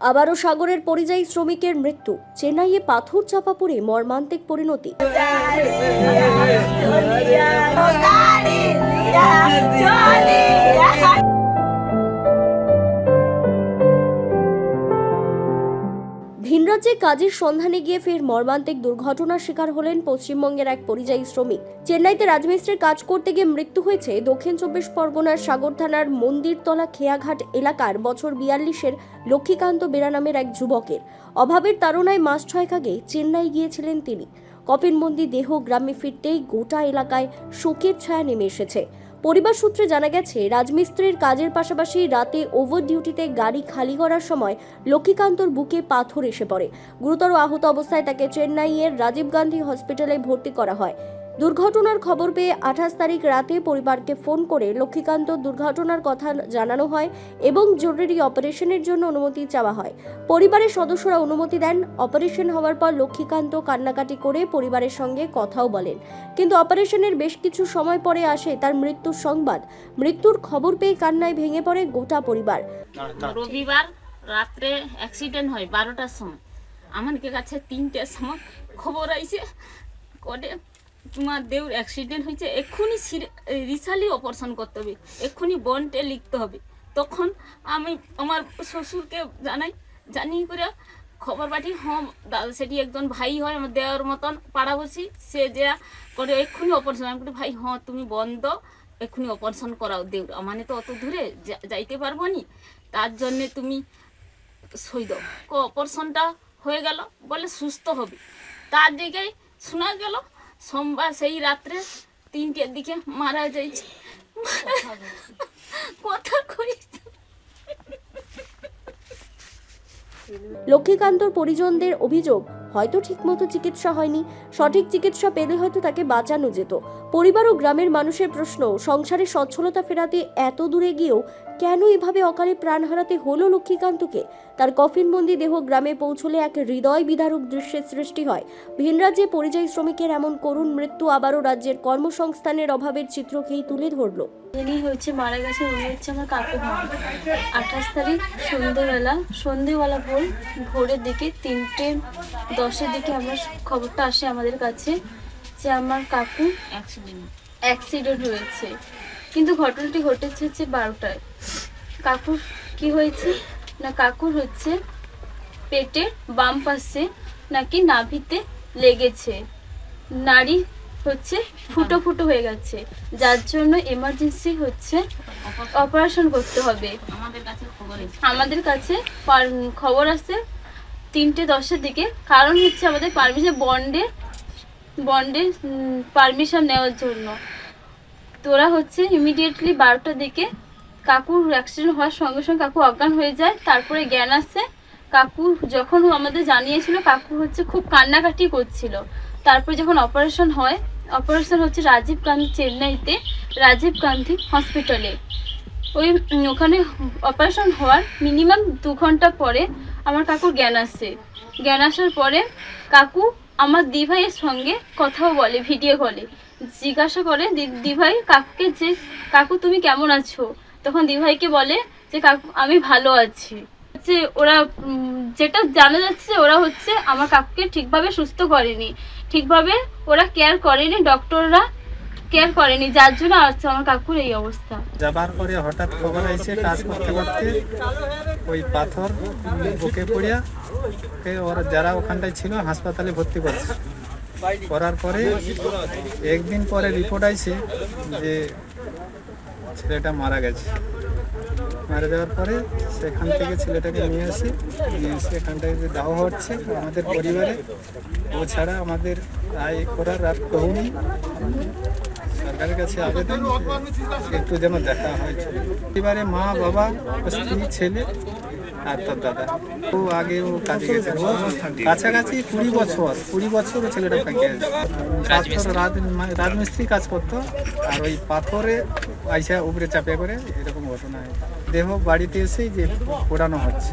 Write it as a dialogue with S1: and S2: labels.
S1: আবারও সাগরের পরিযায়ী শ্রমিকের মৃত্যু চেন্নাইয়ে পাথর চাপা পড়ে মর্মান্তিক পরিণতি ভিনরাজ্যে কাজের সন্ধানে গিয়ে ফের মর্মান্তিক দুর্ঘটনার শিকার হলেন পশ্চিমবঙ্গের এক পরিযায়ী শ্রমিক। চেন্নাইতে রাজমিস্ত্রির কাজ করতে গিয়ে মৃত্যু হয়েছে দক্ষিণ চব্বিশ পরগনার সাগর থানার মন্দিরতলা খেয়াঘাট এলাকার বছর বিয়াল্লিশের লক্ষ্মীকান্ত বেরা নামের এক যুবকের। অভাবের তাড়নায় মাস ছয়েক আগে চেন্নাই গিয়েছিলেন তিনি। কফিনবন্দি দেহ গ্রামে ফিরতেই গোটা এলাকায় শোকের ছায়া নেমে এসেছে। পরিবার সূত্রে জানা গেছে, রাজমিস্ত্রির কাজের পাশাপাশি রাতে ওভার ডিউটিতে গাড়ি খালি করার সময় লক্ষ্মীকান্তর বুকে পাথর এসে পড়ে। গুরুতর আহত অবস্থায় তাকে চেন্নাইয়ের রাজীব গান্ধী হসপিটালে ভর্তি করা হয়। দুর্ঘটনার খবর পেয়ে আঠাশ তারিখ রাতে পরিবারকে ফোন করে লক্ষ্মীকান্ত দুর্ঘটনার কথা জানানো হয় এবং জরুরি অপারেশনের জন্য অনুমতি চাওয়া হয়। পরিবারের সদস্যরা অনুমতি দেন। অপারেশন হওয়ার পর লক্ষ্মীকান্ত কান্নাকাটি করে পরিবারের সঙ্গে কথাও বলেন। কিন্তু অপারেশনের বেশ কিছু সময় পরে আসে তার মৃত্যুর সংবাদ। মৃত্যুর খবর পেয়ে কান্নায় ভেঙে পড়ে গোটা পরিবার।
S2: রবিবার রাত্রে অ্যাক্সিডেন্ট হয় বারোটার সময়। আমাদের কাছে তিনটের সময় খবর আইছে। করে তোমার দেউর অ্যাক্সিডেন্ট হয়েছে এক্ষুনি রিসালি অপারেশন করতে হবে এক্ষুনি বন্ডে লিখতে হবে। তখন আমি আমার শ্বশুরকে জানাই জানিয়ে করে খবর পাঠি হম দাদা সেটি একজন ভাই হয় আমার দেওয়ার মতন পাড়াবসি সে যে করে এক্ষুনি অপারেশন আমি বলি, ভাই হ্যাঁ তুমি বন্ধ এক্ষুনি অপারেশন করাও দেউর মানে তো অত দূরে যাইতে পারব নি তার জন্যে তুমি সই দাও। অপারেশনটা হয়ে গেল বলে সুস্থ হবে। তার দিকে শোনা গেল সোমবার সেই রাত্রে তিনটের দিকে মারা যাইছে। কথা কই
S1: লক্ষ্মীকান্তর পরিজনদের অভিযোগ, হয়তো ঠিকমতো চিকিৎসা হয়নি। সঠিক চিকিৎসা পেলে হয়তো তাকে বাঁচানো যেত। পরিবার ও গ্রামের মানুষের প্রশ্ন, সংসারে সচ্ছলতা ফেরাতে এত দূরে গিয়েও কেন এভাবে অকালে প্রাণ হারাতে হলো লক্ষ্মীকান্তকে? তার কফিনবন্দি দেহ গ্রামে পৌঁছলে এক হৃদয় বিদারক দৃশ্যের সৃষ্টি হয়। ভিনরাজ্যে পরিযায়ী শ্রমিকের এমন করুণ মৃত্যু আবারও রাজ্যের কর্মসংস্থানের অভাবের চিত্রকেই তুলে ধরলো।
S3: যিনি হচ্ছে মারা গেছে উনি হচ্ছে আমার কাকু হন আঠাশ তারিখ সন্ধেবেলা সন্ধেবেলা ভোর, ভোরের দিকে তিনটে, দশের দিকে আমার খবরটা আসে আমাদের কাছে যে আমার কাকু
S2: অ্যাক্সিডেন্ট
S3: হয়েছে। কিন্তু ঘটনাটি ঘটেছে হচ্ছে বারোটায়। কাকুর কি হয়েছে? না কাকুর হচ্ছে পেটের বাম পাশে নাকি নাভিতে লেগেছে। নারী হচ্ছে ফুটো ফুটো হয়ে গেছে। যার জন্য এমার্জেন্সি হচ্ছে অপারেশন করতে হবে।
S2: আমাদের কাছে খবর
S3: আমাদের আসছে তিনটে দশের দিকে। কারণ হচ্ছে আমাদের পারমিশন বন্ডে বন্ডে পারমিশন নেওয়ার জন্য। তোরা হচ্ছে ইমিডিয়েটলি বারোটার দিকে কাকুর অ্যাক্সিডেন্ট হওয়ার সঙ্গে সঙ্গে কাকু অজ্ঞান হয়ে যায়, তারপরে জ্ঞান আসছে কাকু যখন আমাদের জানিয়েছিল, কাকু হচ্ছে খুব কান্নাকাটি করছিল। তারপর যখন অপারেশন হয় অপারেশন হচ্ছে রাজীব গান্ধী চেন্নাইতে, রাজীব গান্ধী হসপিটালে ওই ওখানে অপারেশন হওয়ার মিনিমাম দু ঘণ্টা পরে আমার কাকুর জ্ঞান আসে। জ্ঞান আসার পরে কাকু আমার দিভাইয়ের সঙ্গে কথাও বলে ভিডিও কলে জিজ্ঞাসা করে দিভাই, কাকুকে যে, কাকু তুমি কেমন আছো? তখন দিভাইকে বলে যে, কাকু, আমি ভালো আছি। যে, ওরা যেটা জানা যাচ্ছে ওরা হচ্ছে আমার কাকুকে ঠিকভাবে সুস্থ করেনি। ঠিকভাবে ওরা কেয়ার করেনি। ডক্টররা কেয়ার করেনি, যার জন্য আজকে আমার কাকুর এই অবস্থা।
S4: যাবার পরে হঠাৎ খবর আইছে কাজ করতে করতে, ওই পাথর বুকে পড়িয়া ওকে ওরা যারা ওখানটায় ছিল হাসপাতালে ভর্তি করছে। করার পরে একদিন পরে রিপোর্ট আইছে যে ছেলেটা মারা গেছে। মারা যাওয়ার পরে সেখান থেকে ছেলেটাকে নিয়ে আসি, নিয়ে এসে এখানটায় যে দাওয়া হচ্ছে আমাদের পরিবারে, ও ছাড়া আমাদের আয় করার আর কেউ নেই। সরকারের কাছে আবেদন, একটু যেন দেখা হয় এবারে মা, বাবা, স্ত্রী, ছেলে আর তার দাদা। ও আগে ও কাজে গেছে। কাছাকাছি কুড়ি বছর কুড়ি বছর ও ছেলেটা ফাঁকে আছে রাজমিস্ত্রি কাজ করতো, আর ওই পাথরে আইসা উপরে চাপে করে এরকম ঘটনা হয়। দেহ বাড়িতে এসেই যে পোড়ানো হচ্ছে।